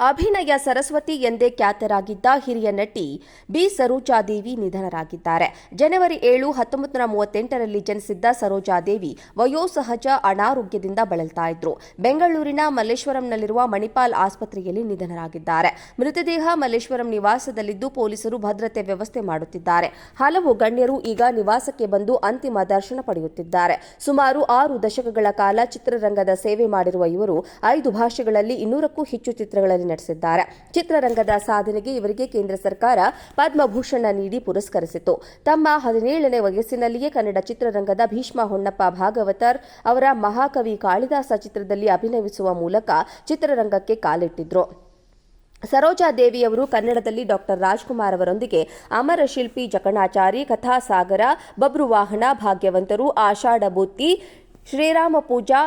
ಅಭಿನಯ ಸರಸ್ವತಿ ಎಂದೇ ಖ್ಯಾತರಾಗಿದ್ದ ಹಿರಿಯ ನಟಿ ಬಿ ಸರೋಜಾದೇವಿ ನಿಧನರಾಗಿದ್ದಾರೆ. ಜನವರಿ ಏಳು ಹತ್ತೊಂಬತ್ತು ಮೂವತ್ತೆಂಟರಲ್ಲಿ ಜನಿಸಿದ್ದ ಸರೋಜಾದೇವಿ ವಯೋಸಹಜ, ಅನಾರೋಗ್ಯದಿಂದ ಬಳಲ್ತಾ ಇದ್ರು. ಬೆಂಗಳೂರಿನ ಮಲ್ಲೇಶ್ವರಂನಲ್ಲಿರುವ ಮಣಿಪಾಲ್ ಆಸ್ಪತ್ರೆಯಲ್ಲಿ ನಿಧನರಾಗಿದ್ದಾರೆ. ಮೃತದೇಹ ಮಲ್ಲೇಶ್ವರಂ ನಿವಾಸದಲ್ಲಿದ್ದು ಪೊಲೀಸರು ಭದ್ರತೆ ವ್ಯವಸ್ಥೆ ಮಾಡುತ್ತಿದ್ದಾರೆ. ಹಲವು ಗಣ್ಯರು ಈಗ ನಿವಾಸಕ್ಕೆ ಬಂದು ಅಂತಿಮ ದರ್ಶನ ಪಡೆಯುತ್ತಿದ್ದಾರೆ. ಸುಮಾರು ಆರು ದಶಕಗಳ ಕಾಲ ಚಿತ್ರರಂಗದ ಸೇವೆ ಮಾಡಿರುವ ಇವರು ಐದು ಭಾಷೆಗಳಲ್ಲಿ ಇನ್ನೂರಕ್ಕೂ ಹೆಚ್ಚು ಚಿತ್ರಗಳಲ್ಲಿ ನಟಿಸಿದ್ದಾರೆ ಚಿತ್ರರಂಗದ ಸಾಧನೆಗೆ ಇವರಿಗೆ ಕೇಂದ್ರ ಸರ್ಕಾರ ಪದ್ಮಭೂಷಣ ನೀಡಿ ಪುರಸ್ಕರಿಸಿತು ತಮ್ಮ ಹದಿನೇಳನೇ ವಯಸ್ಸಿನಲ್ಲಿಯೇ ಕನ್ನಡ ಚಿತ್ರರಂಗದ ಭೀಷ್ಮ ಹೊನ್ನಪ್ಪ ಭಾಗವತರ್ ಅವರ ಮಹಾಕವಿ ಕಾಳಿದಾಸ ಚಿತ್ರದಲ್ಲಿ ಅಭಿನಯಿಸುವ ಮೂಲಕ ಚಿತ್ರರಂಗಕ್ಕೆ ಕಾಲಿಟ್ಟಿದ್ರು. ಸರೋಜಾ ದೇವಿಯವರು ಕನ್ನಡದಲ್ಲಿ ಡಾಕ್ಟರ್ ರಾಜ್ಕುಮಾರ್ ಅವರೊಂದಿಗೆ ಅಮರ ಶಿಲ್ಪಿ ಜಕಣಾಚಾರಿ, ಕಥಾಸಾಗರ ಬಬ್ರುವಾಹನ ಭಾಗ್ಯವಂತರು, ಆಷಾಢ ಬುತ್ತಿ, ಶ್ರೀರಾಮ ಪೂಜಾ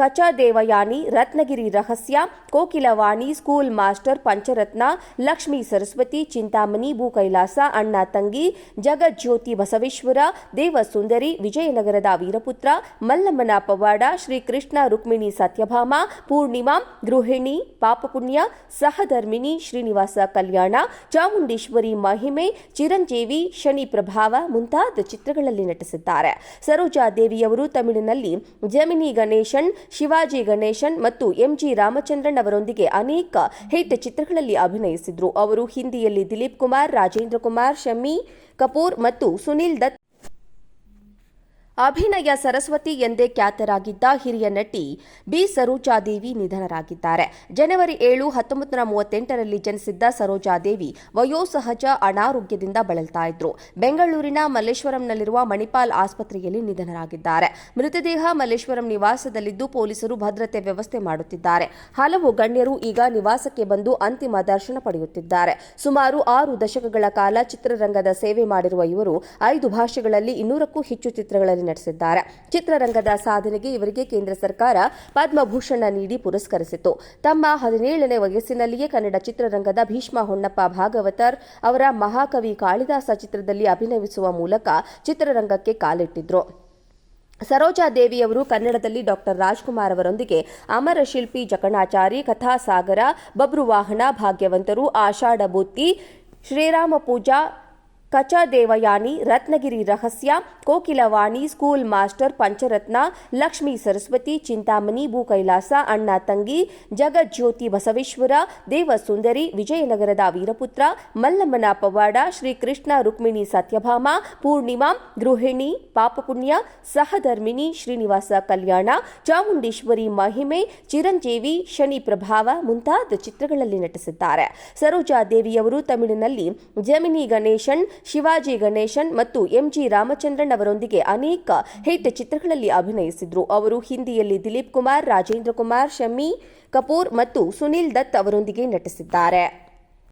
Kachadevayani, Ratnagiri Rahasya, Kokilavani, school master Pancharatna, Lakshmi Saraswati, Chintamani Bhookailasa ಅಣ್ಣ ತಂಗಿ, ಜಗಜ್ಯೋತಿ ಬಸವೇಶ್ವರ, ದೇವಸುಂದರಿ, ವಿಜಯನಗರದ ವೀರಪುತ್ರ, ಮಲ್ಲಮ್ಮನ ಪವಾಡ, ಶ್ರೀಕೃಷ್ಣ ರುಕ್ಮಿಣಿ ಸತ್ಯಭಾಮ, ಪೂರ್ಣಿಮಾ, ಗೃಹಿಣಿ, ಪಾಪಪುಣ್ಯ, ಸಹಧರ್ಮಿಣಿ, ಶ್ರೀನಿವಾಸ ಕಲ್ಯಾಣ, ಚಾಮುಂಡೇಶ್ವರಿ ಮಹಿಮೆ, ಚಿರಂಜೀವಿ, ಶನಿ ಪ್ರಭಾವ ಮುಂತಾದ ಚಿತ್ರಗಳಲ್ಲಿ ನಟಿಸಿದ್ದಾರೆ. ಸರೋಜಾ ದೇವಿಯವರು ತಮಿಳಿನಲ್ಲಿ ಜಮಿನಿ ಗಣೇಶನ್ ಶಿವಾಜಿ ಗಣೇಶನ್ ಮತ್ತು ಎಂಜಿ ರಾಮಚಂದ್ರನ್ ಅವರೊಂದಿಗೆ ಅನೇಕ ಹಿಟ್ ಚಿತ್ರಗಳಲ್ಲಿ ಅಭಿನಯಿಸಿದ್ರು. ಅವರು ಹಿಂದಿಯಲ್ಲಿ ದಿಲೀಪ್ ಕುಮಾರ್, ರಾಜೇಂದ್ರ ಕುಮಾರ್, ಶಮಿ ಕಪೂರ್ ಮತ್ತು ಸುನಿಲ್ ದತ್ ಅಭಿನಯ ಸರಸ್ವತಿ ಎಂದೇ ಖ್ಯಾತರಾಗಿದ್ದ ಹಿರಿಯ ನಟಿ ಬಿ ಸರೋಜಾದೇವಿ ನಿಧನರಾಗಿದ್ದಾರೆ. ಜನವರಿ ಏಳು ಹತ್ತೊಂಬತ್ತು ಮೂವತ್ತೆಂಟರಲ್ಲಿ ಜನಿಸಿದ್ದ ಸರೋಜಾದೇವಿ ವಯೋಸಹಜ ಅನಾರೋಗ್ಯದಿಂದ ಬಳಲ್ತಾ ಇದ್ರು. ಬೆಂಗಳೂರಿನ ಮಲ್ಲೇಶ್ವರಂನಲ್ಲಿರುವ ಮಣಿಪಾಲ್ ಆಸ್ಪತ್ರೆಯಲ್ಲಿ ನಿಧನರಾಗಿದ್ದಾರೆ. ಮೃತದೇಹ ಮಲ್ಲೇಶ್ವರಂ ನಿವಾಸದಲ್ಲಿದ್ದು ಪೊಲೀಸರು ಭದ್ರತೆ ವ್ಯವಸ್ಥೆ ಮಾಡುತ್ತಿದ್ದಾರೆ. ಹಲವು ಗಣ್ಯರು ಈಗ ನಿವಾಸಕ್ಕೆ ಬಂದು ಅಂತಿಮ ದರ್ಶನ ಪಡೆಯುತ್ತಿದ್ದಾರೆ. ಸುಮಾರು ಆರು ದಶಕಗಳ ಕಾಲ ಚಿತ್ರರಂಗದ ಸೇವೆ ಮಾಡಿರುವ ಇವರು ಐದು ಭಾಷೆಗಳಲ್ಲಿ ಇನ್ನೂರಕ್ಕೂ ಹೆಚ್ಚು ಚಿತ್ರಗಳಲ್ಲಿ ನಟಿಸಿದ್ದಾರೆ ಚಿತ್ರರಂಗದ ಸಾಧನೆಗೆ ಇವರಿಗೆ ಕೇಂದ್ರ ಸರ್ಕಾರ ಪದ್ಮಭೂಷಣ ನೀಡಿ ಪುರಸ್ಕರಿಸಿತು ತಮ್ಮ ಹದಿನೇಳನೇ ವಯಸ್ಸಿನಲ್ಲಿಯೇ ಕನ್ನಡ ಚಿತ್ರರಂಗದ ಭೀಷ್ಮ ಹೊನ್ನಪ್ಪ ಭಾಗವತರ್ ಅವರ ಮಹಾಕವಿ ಕಾಳಿದಾಸ ಚಿತ್ರದಲ್ಲಿ ಅಭಿನಯಿಸುವ ಮೂಲಕ ಚಿತ್ರರಂಗಕ್ಕೆ ಕಾಲಿಟ್ಟಿದ್ರು. ಸರೋಜಾ ದೇವಿಯವರು ಕನ್ನಡದಲ್ಲಿ ಡಾಕ್ಟರ್ ರಾಜ್ಕುಮಾರ್ ಅವರೊಂದಿಗೆ ಅಮರ ಶಿಲ್ಪಿ ಜಕಣಾಚಾರಿ, ಕಥಾಸಾಗರ ಬಬ್ರುವಾಹನ ಭಾಗ್ಯವಂತರು, ಆಷಾಢ ಶ್ರೀರಾಮ ಪೂಜಾ Kachadevayani, Ratnagiri Rahasya, Kokilavani, school master Pancharatna, Lakshmi Saraswati, Chintamani Bhookailasa ಅಣ್ಣ ತಂಗಿ, ಜಗಜ್ಯೋತಿ ಬಸವೇಶ್ವರ, ದೇವಸುಂದರಿ, ವಿಜಯನಗರದ ವೀರಪುತ್ರ, ಮಲ್ಲಮ್ಮನ ಪವಾಡ, ಶ್ರೀಕೃಷ್ಣ ರುಕ್ಮಿಣಿ ಸತ್ಯಭಾಮ, ಪೂರ್ಣಿಮಾ, ಗೃಹಿಣಿ, ಪಾಪಪುಣ್ಯ, ಸಹಧರ್ಮಿಣಿ, ಶ್ರೀನಿವಾಸ ಕಲ್ಯಾಣ, ಚಾಮುಂಡೇಶ್ವರಿ ಮಹಿಮೆ, ಚಿರಂಜೀವಿ, ಶನಿ ಪ್ರಭಾವ ಮುಂತಾದ ಚಿತ್ರಗಳಲ್ಲಿ ನಟಿಸಿದ್ದಾರೆ. ಸರೋಜಾ ದೇವಿಯವರು ತಮಿಳಿನಲ್ಲಿ ಜಮಿನಿ ಗಣೇಶನ್ ಶಿವಾಜಿ ಗಣೇಶನ್ ಮತ್ತು ಎಂಜಿ ರಾಮಚಂದ್ರನ್ ಅವರೊಂದಿಗೆ ಅನೇಕ ಹಿಟ್ ಚಿತ್ರಗಳಲ್ಲಿ ಅಭಿನಯಿಸಿದ್ರು. ಅವರು ಹಿಂದಿಯಲ್ಲಿ ದಿಲೀಪ್ ಕುಮಾರ್, ರಾಜೇಂದ್ರ ಕುಮಾರ್ ಶಮ್ಮಿ ಕಪೂರ್ ಮತ್ತು ಸುನಿಲ್ ದತ್ ಅವರೊಂದಿಗೆ ನಟಿಸಿದ್ದಾರೆ.